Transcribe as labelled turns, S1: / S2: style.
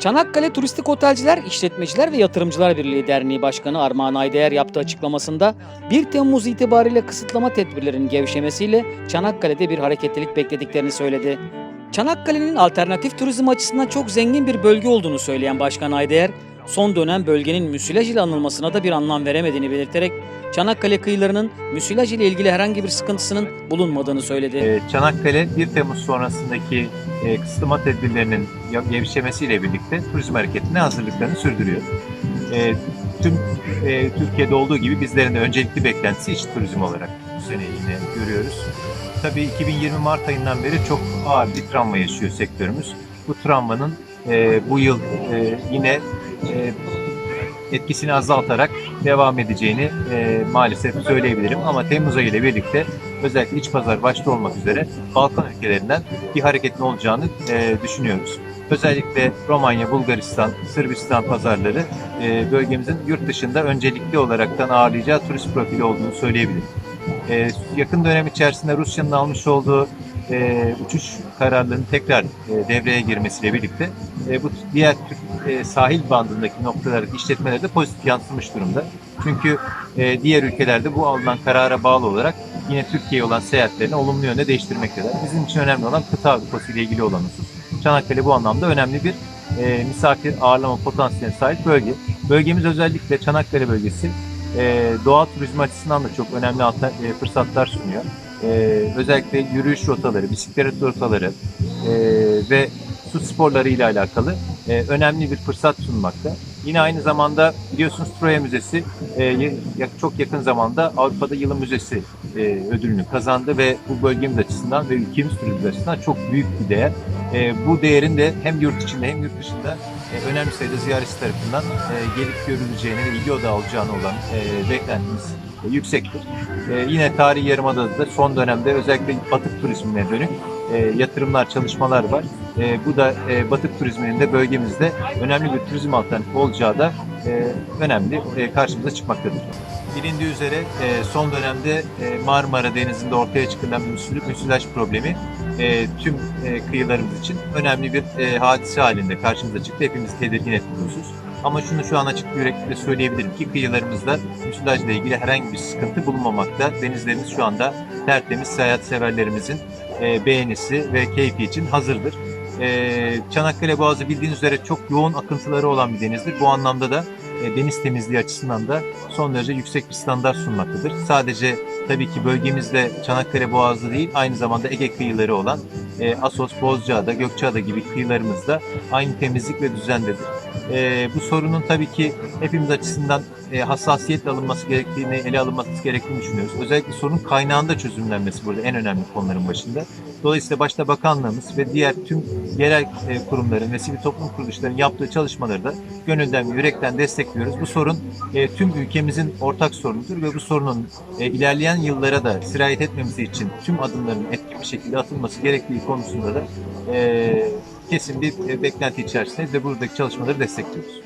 S1: Çanakkale Turistik Otelciler, İşletmeciler ve Yatırımcılar Birliği Derneği Başkanı Armağan Aydeğer yaptığı açıklamasında 1 Temmuz itibariyle kısıtlama tedbirlerinin gevşemesiyle Çanakkale'de bir hareketlilik beklediklerini söyledi. Çanakkale'nin alternatif turizm açısından çok zengin bir bölge olduğunu söyleyen Başkan Aydeğer, son dönem bölgenin müsilaj ile anılmasına da bir anlam veremediğini belirterek Çanakkale kıyılarının müsilaj ile ilgili herhangi bir sıkıntısının bulunmadığını söyledi.
S2: Ee, Çanakkale 1 Temmuz sonrasındaki e, kısıtlama tedbirlerinin gevşemesiyle birlikte turizm hareketine hazırlıklarını sürdürüyor. E, tüm e, Türkiye'de olduğu gibi bizlerin de öncelikli beklentisi iç turizm olarak bu sene yine görüyoruz. Tabii 2020 Mart ayından beri çok ağır bir travma yaşıyor sektörümüz. Bu travmanın e, bu yıl yine e, etkisini azaltarak devam edeceğini e, maalesef söyleyebilirim. Ama Temmuz ayı ile birlikte özellikle iç pazar başta olmak üzere Balkan ülkelerinden bir hareketin olacağını e, düşünüyoruz. Özellikle Romanya, Bulgaristan, Sırbistan pazarları e, bölgemizin yurt dışında öncelikli olaraktan ağırlayacağı turist profili olduğunu söyleyebilirim. E, yakın dönem içerisinde Rusya'nın almış olduğu e, uçuş kararlarının tekrar e, devreye girmesiyle birlikte e, bu diğer Türk e, sahil bandındaki noktalardaki işletmelerde pozitif yansımış durumda. Çünkü e, diğer ülkelerde bu alınan karara bağlı olarak yine Türkiye'ye olan seyahatlerini olumlu yönde değiştirmektedir. Bizim için önemli olan kıta Avrupası ile ilgili olan husus. Çanakkale bu anlamda önemli bir e, misafir ağırlama potansiyeline sahip bölge. Bölgemiz özellikle Çanakkale bölgesi e, doğa turizmi açısından da çok önemli alta- e, fırsatlar sunuyor. E, özellikle yürüyüş rotaları, bisiklet rotaları e, ve su sporları ile alakalı e, önemli bir fırsat sunmakta. Yine aynı zamanda biliyorsunuz Troya Müzesi e, çok yakın zamanda Avrupa'da yılın müzesi e, ödülünü kazandı ve bu bölgemiz açısından ve ülkemiz turizmi açısından çok büyük bir değer. E, bu değerin de hem yurt içinde hem yurt dışında önemli sayıda ziyaretçi tarafından gelip görüleceğini ve ilgi odağı olacağını olan e, beklentimiz yüksektir. E, yine tarihi yarımadada da son dönemde özellikle batık turizmine dönük e, yatırımlar, çalışmalar var. E, bu da e, batık turizminin de bölgemizde önemli bir turizm alternatifi olacağı da e, önemli e, karşımıza çıkmaktadır. Bilindiği üzere e, son dönemde e, Marmara Denizi'nde ortaya çıkılan bir müsil- müsilaj problemi e, tüm e, kıyılarımız için önemli bir e, hadise halinde karşımıza çıktı. Hepimiz tedirgin husus. Ama şunu şu an açık bir yüreklilikle söyleyebilirim ki kıyılarımızda müsilajla ilgili herhangi bir sıkıntı bulunmamakta. Denizlerimiz şu anda tertemiz seyahat severlerimizin e, beğenisi ve keyfi için hazırdır. E, Çanakkale Boğazı bildiğiniz üzere çok yoğun akıntıları olan bir denizdir. Bu anlamda da e, deniz temizliği açısından da son derece yüksek bir standart sunmaktadır. Sadece tabii ki bölgemizde Çanakkale Boğazı değil, aynı zamanda Ege kıyıları olan e, Asos, Bozcaada, Gökçeada gibi kıyılarımızda aynı temizlik ve düzendedir. E, bu sorunun tabii ki hepimiz açısından e, hassasiyetle alınması gerektiğini, ele alınması gerektiğini düşünüyoruz. Özellikle sorunun kaynağında çözümlenmesi burada en önemli konuların başında. Dolayısıyla başta bakanlığımız ve diğer tüm yerel e, kurumların ve sivil toplum kuruluşlarının yaptığı çalışmaları da gönülden ve yürekten destekliyoruz. Bu sorun e, tüm ülkemizin ortak sorunudur ve bu sorunun e, ilerleyen yıllara da sirayet etmemizi için tüm adımların etkin bir şekilde atılması gerektiği konusunda da e, kesin bir beklenti içerisinde ve buradaki çalışmaları destekliyoruz.